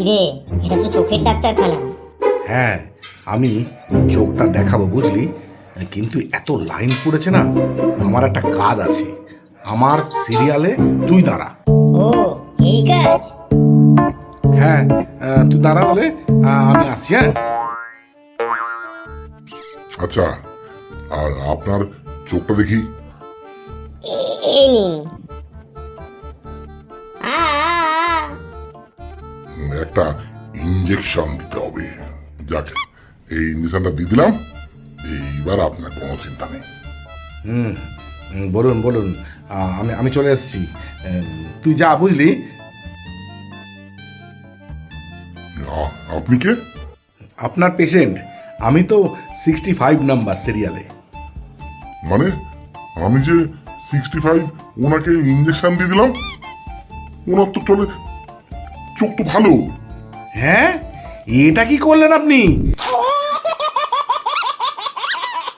কিরে? এটা তো চোখের ডাক্তারখানা? হ্যাঁ আমি চোখটা দেখাবো বুঝলি কিন্তু এত লাইন পড়েছে না আমার একটা কাজ আছে। আমার সিরিয়ালে তুই দাঁড়া। ও এই কাজ? হ্যাঁ তুই দাঁড়া বলে আমি আসছি হ্যাঁ? আচ্ছা আর আপনার চোখটা দেখি। এই নিন। একটা ইঞ্জেকশন দিতে হবে। যাক এই ইঞ্জেকশনটা দিয়ে দিলাম। এইবার আপনার কোনো চিন্তা নেই। হুম বলুন বলুন। আমি আমি চলে এসেছি। তুই যা বুঝলি। আপনি কে? আপনার পেশেন্ট আমি তো সিক্সটি ফাইভ নাম্বার সিরিয়ালে মানে আমি যে সিক্সটি ফাইভ ওনাকে ইঞ্জেকশন দিয়ে দিলাম ওনার তো চলে চোখ তো ভালো। হ্যাঁ? এটা কি করলেন আপনি?